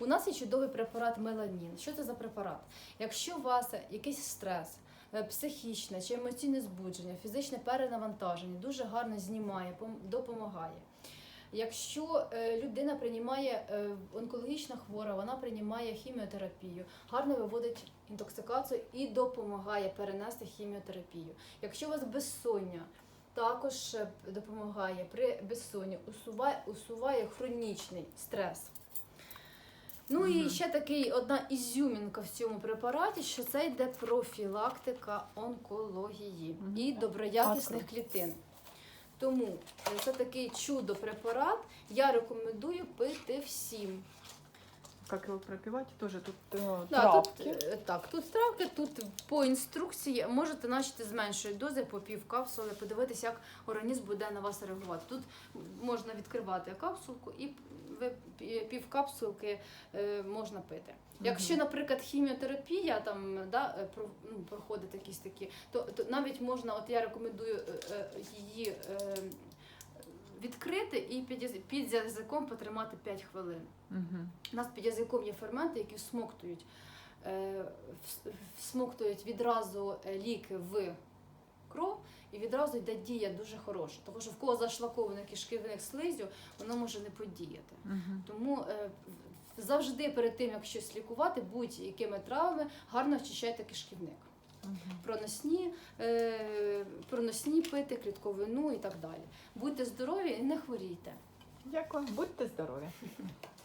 У нас є чудовий препарат меланін. Що це за препарат? Якщо у вас якийсь стрес, е, психічне чи емоційне збудження, фізичне перенавантаження дуже гарно знімає, допомагає. Якщо е, людина приймає е, онкологічна хвора, вона приймає хіміотерапію, гарно виводить інтоксикацію і допомагає перенести хіміотерапію. Якщо у вас безсоння, також допомагає при безсонні, усуває, усуває хронічний стрес. Ну і ще такий одна ізюмінка в цьому препараті, що це йде профілактика онкології і доброякісних клітин. Тому е, це такий чудо-препарат. Я рекомендую пити всім. Как его пропивать? Тоже тут э, Да, травки. тут, е, так, тут травки, тут по інструкції можете начати з меншої дози по пів капсули, подивитися, як організм буде на вас реагувати. Тут можна відкривати капсулку і ви пів капсулки е, можна пити. Якщо, наприклад, хіміотерапія там да, е, про- ну, проходить якісь такі, то, то навіть можна, от я рекомендую е, е, її е, відкрити і під, яз- під язиком потримати 5 хвилин. Мгм. У нас під язиком є ферменти, які всмоктують, е, вс- всмоктують відразу е, ліки в кров, і відразу йде дія дуже хороша. Тому що в кого зашлакований кишківник слизю, воно може не подіяти. Мгм. Тому е, в- завжди перед тим, як щось лікувати, будь-якими травами, гарно очищайте кишківник. Проносні, е, проносні пити, клітковину і так далі. Будьте здорові і не хворійте. Дякую. Будьте здорові.